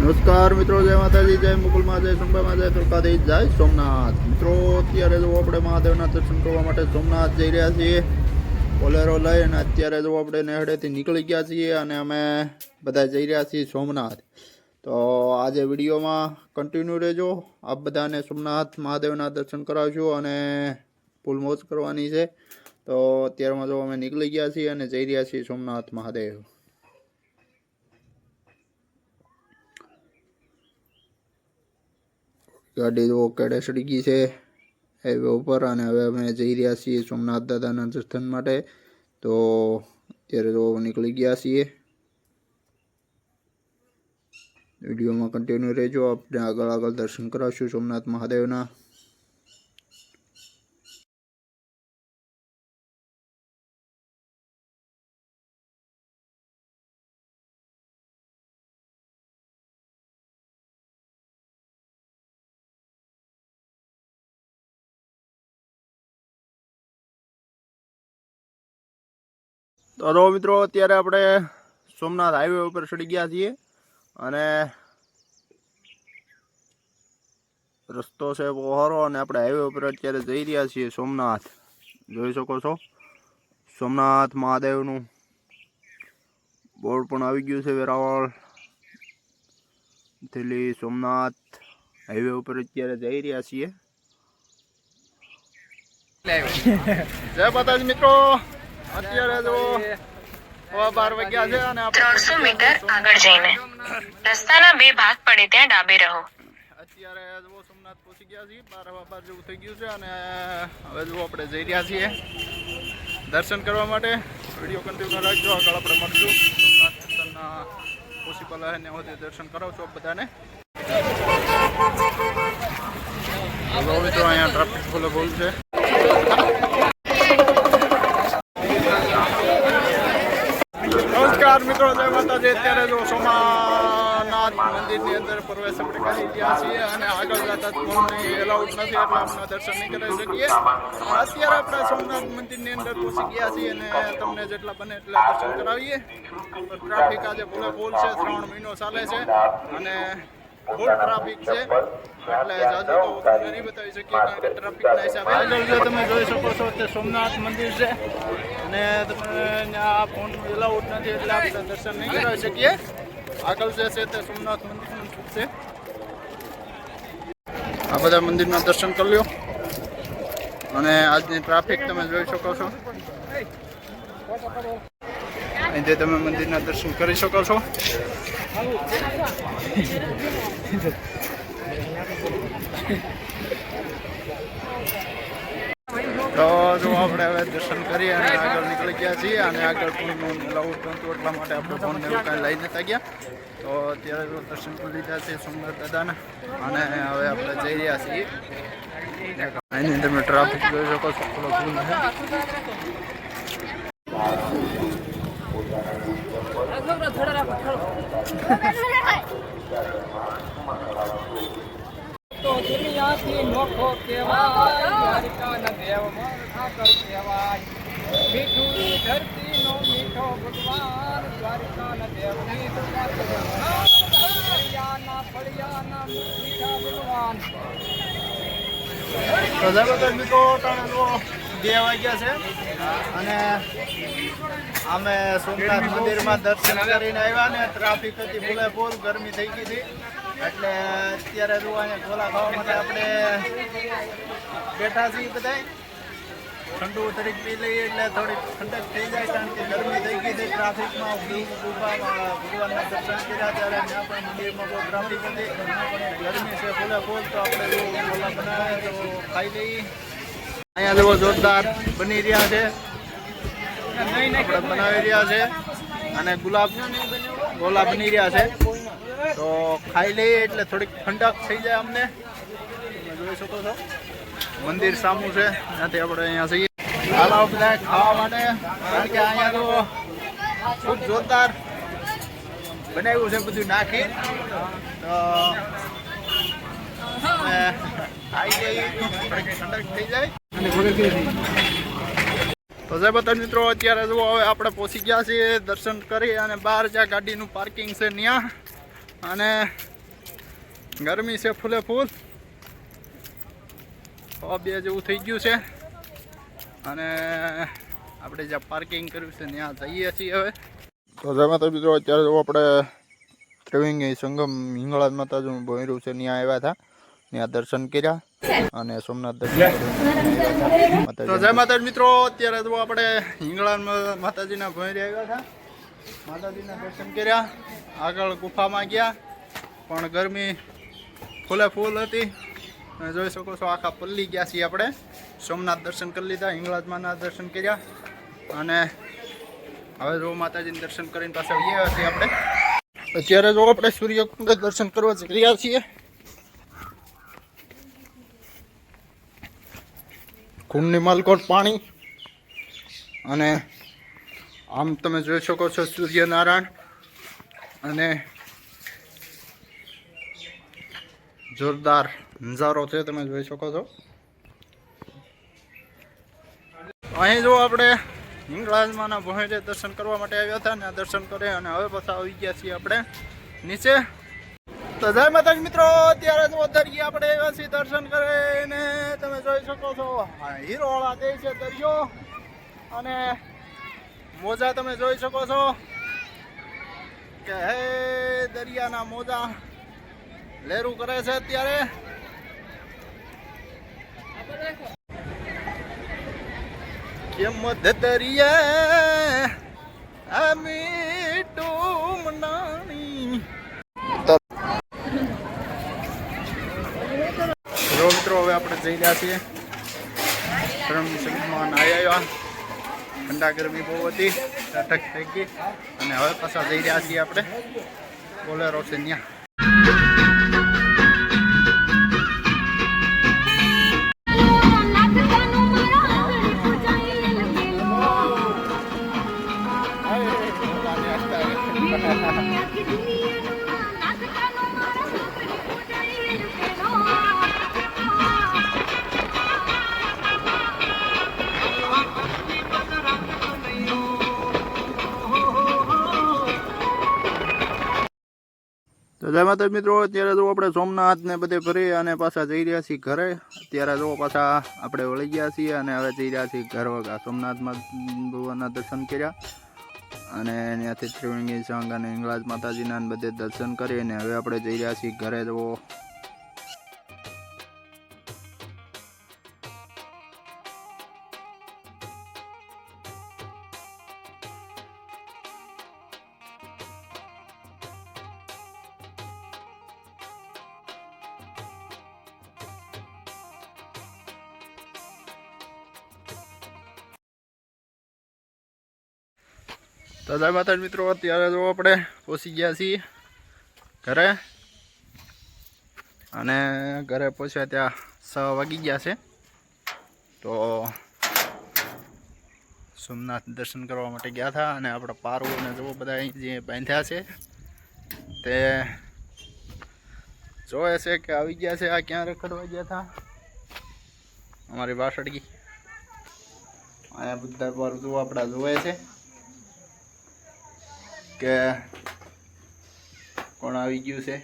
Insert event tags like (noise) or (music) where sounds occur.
નમસ્કાર મિત્રો, જય માતાજી, જય મુકુલમાં, જય સુંબામાં જય દ્વારકાધીશ જય સોમનાથ. મિત્રો, અત્યારે જો આપણે મહાદેવના દર્શન કરવા માટે સોમનાથ જઈ રહ્યા છીએ, બોલેરો લઈ અને અત્યારે જો આપણે નેહડેથી નીકળી ગયા છીએ અને અમે બધા જઈ રહ્યા છીએ સોમનાથ. તો આજે વિડીયોમાં કન્ટિન્યુ રહેજો. આપ બધાને સોમનાથ મહાદેવના દર્શન કરાવશું અને ફૂલ મોજ કરવાની છે. તો અત્યારમાં જો અમે નીકળી ગયા છીએ અને જઈ રહ્યા છીએ સોમનાથ મહાદેવ. ગાડી જો કેડે સડી ગઈ છે, હાઈવે ઉપર અને હવે અમે જઈ રહ્યા છીએ સોમનાથ દાદાના દર્શન માટે. તો અત્યારે તો નીકળી ગયા છીએ. વિડીયોમાં કન્ટિન્યુ રહેજો. આપણે આગળ આગળ દર્શન કરાવશું સોમનાથ મહાદેવના. તો તો મિત્રો અત્યારે આપણે સોમનાથ હાઈવે ઉપર ચડી ગયા છીએ અને રસ્તો છે બહુ અને આપણે હાઈવે ઉપર અત્યારે જઈ રહ્યા છીએ સોમનાથ. જોઈ શકો છો? સોમનાથ મહાદેવનું બોર્ડ પણ આવી ગયું છે વેરાવળ. થેલી સોમનાથ હાઈવે ઉપર અત્યારે જઈ રહ્યા છીએ. (laughs) જય માતાજી મિત્રો! અત્યારે જો બાર વાગ્યા છે અને આપણે ત્રણસો મીટર આગળ જઈને. રસ્તાના બે ભાગ પડે ત્યાં ડાબે રહો. અત્યારે જો સોમનાથ પહોંચી ગયા છીએ બાર બાર જેવું થઈ ગયું છે અને હવે જો આપણે જઈ રહ્યા છીએ દર્શન કરવા માટે. વીડિયો કન્ટિન્યુ રાખજો આગળ આપણે મળશું. સોમનાથ દર્શનના પોસિબલ હે ને હોતે દર્શન કરાવ છો બધાને. તો અહીંયા ટ્રાફિક ફૂલ ફૂલ છે નમસ્કાર મિત્રો, જય માતાજી. અત્યારે જો સોમાનાથ મંદિરની અંદર પ્રવેશ આપણે કરી ગયા છીએ અને આગળ જતા એલાઉડ નથી એટલે આપણે દર્શન નહીં કરી શકીએ. અત્યારે આપણે સોમનાથ મંદિરની અંદર પહોંચી ગયા છીએ અને તમને જેટલા બને એટલા દર્શન કરાવીએ. ટ્રાફિક આજે ફૂલે ફૂલ છે, ત્રણ મહિનો ચાલે છે અને ફૂલ ટ્રાફિક છે. એટલે તો તમને નહીં બતાવી શકીએ કારણ કે ટ્રાફિકના હિસાબે. તમે જોઈ શકો છો તે સોમનાથ મંદિર છે. અને તમે આ ફોન એલાઉડ નથી એટલે આપણે દર્શન નહીં કરાવી શકીએ. આગળ જે છે તે સોમનાથ મંદિરનું છે. આ બધા મંદિરના દર્શન કરી લ્યો. અને આજની ટ્રાફિક તમે જોઈ શકો છો. અહીંથી તમે મંદિરના દર્શન કરી શકો છો. તો જો આપણે હવે દર્શન કરી અને આગળ નીકળી ગયા છીએ અને આગળ ફોન લાવું નહોતું એટલા માટે આપણે ફોન એવું કાંઈ લઈ નતા ગયા. તો અત્યારે જો દર્શન કરી લીધા છે સોમનાથ દાદાના અને હવે આપણે જઈ રહ્યા છીએ. અહીંની તમે ટ્રાફિક જોઈ શકો છો, થોડો છે તો જબરદસ્ત મિત્રો, ત્રણ બે વાગ્યા છે. અને અમે સોમનાથ મંદિરમાં દર્શન કરીને આવ્યા ને ટ્રાફિક હતી ફૂલે ફૂલ ગરમી થઈ ગઈ હતી. એટલે અત્યારે જોવા ગોલા ખાવા માટે આપણે બેઠા છીએ બધાય. ઠંડુ તરીક પી લઈએ એટલે થોડીક ઠંડક થઈ જાય કારણ કે ગરમી થઈ ગઈ હતી ટ્રાફિકમાં. ભગવાનના દર્શન કર્યા ત્યારે ત્યાં પણ મંદિરમાં બહુ ટ્રાફિક હતી. ગરમી છે ફૂલે ફૂલ, તો આપણે ગોલા બનાવે તો ખાઈ લઈએ. અહીંયા જેવો જોરદાર બની રહ્યા છે. આપણે બનાવી રહ્યા છે. અને ગુલાબ ગોલા બની રહ્યા છે. તો ખાઈ લઈએ એટલે થોડીક ઠંડક થઈ જાય અમને. જોઈ શકો છો. મંદિર સામું છે. ત્યાંથી આપણે અહીંયા જઈએ. હાલો બધા ખાવા માટે. કારણ કે અહીંયા તો ખૂબ જોરદાર બનાવ્યું છે બધું નાખી. તો આવી જાય ઠંડક થઈ જાય. તો સાહેબ મિત્રો, અત્યારે જુઓ હવે આપણે પહોંચી ગયા છીએ દર્શન કરી અને બહાર જ્યાં ગાડીનું પાર્કિંગ છે ત્યાં. અને ગરમી છે ફૂલે ફૂલ બે જેવું થઈ ગયું છે. અને આપણે જ્યાં પાર્કિંગ કર્યું છે ત્યાં જઈએ છીએ હવે. તો જય માતા મિત્રો અત્યારે જો આપણે ત્રિવેંગી સંગમ હિંગળાજ માતાજીનું ભોયરું છે ત્યાં આવ્યા હતા. ત્યાં દર્શન કર્યા અને સોમનાથ દર્શન તો જય માતા મિત્રો અત્યારે જો આપણે હિંગળાજ માતાજીના ભોયરે આવ્યા હતા. માતાજીના દર્શન કર્યા. આગળ ગુફામાં ગયા. પણ ગરમી ફૂલે ફૂલ હતી. તમે જોઈ શકો છો આખા પલ્લી ગયા છીએ આપણે. સોમનાથ દર્શન કરી લીધા, હિંગળાજમાના દર્શન કર્યા. અને હવે જો માતાજીના દર્શન કરીને પાછા ગયા છીએ આપણે. અત્યારે જો આપણે સૂર્યકુંડ દર્શન કરવા જઈ રહ્યા છીએ. કુંડની માલકોટ પાણી. અને આમ તમે જોઈ શકો છો સૂર્યનારાયણ. અને જોરદાર નજારો છે, તમે જોઈ શકો છો. અહીં જો આપણે હિંગળાજમાના ભોંયરે દર્શન કરવા માટે આવ્યા હતા ને દર્શન કરે અને હવે પાછા આવી ગયા છીએ આપણે નીચે. તો જય માતાજી મિત્રો, અત્યારે જો દરિયા આપણે આવ્યા છીએ દર્શન કરીને. તમે જોઈ શકો છો, આ હીરોવાળા દે છે દરિયો. અને મોજા તમે જોઈ શકો છો કે હે દરિયાના મોજા. લેરું કરે છે અત્યારે. કેમ દરિયા આ મીઠું મનાણી જો મિત્રો, હવે આપણે જઈ રહ્યા છીએ. ઠંડા ગરમી બહુ હતી. અટક થઈ ગઈ. અને હવે પાછા જઈ રહ્યા છીએ આપણે. બોલેરો છે ત્યાં તો જય માતા મિત્રો, અત્યારે જો આપણે સોમનાથ ને બધે ફરી અને પાછા જઈ રહ્યા છીએ ઘરે. અત્યારે જો પાછા આપણે વળી ગયા છીએ અને હવે જઈ રહ્યા છીએ ઘર વગા. સોમનાથમાં ભગવાનના દર્શન કર્યા અને ત્યાંથી ત્રિવેણી સંઘ અને હિંગળાજ માતાજીના બધે દર્શન કરી અને હવે આપણે જઈ રહ્યા છીએ ઘરે. જો તો જય માતાજી મિત્રો, અત્યારે જો આપણે પહોંચી ગયા છીએ ઘરે. અને ઘરે પહોંચ્યા ત્યાં છ વાગી ગયા છે. તો સોમનાથ દર્શન કરવા માટે ગયા હતા અને આપણા પારવું અને જો બધા જે બાંધ્યા છે, તે જોવે છે કે આવી ગયા છે. આ ક્યાં રખડવા ગયા હતા? અમારી વાસડગી અહીંયા બધા પર જો આપણા જોવે છે. કે કોણ આવી ગયું છે?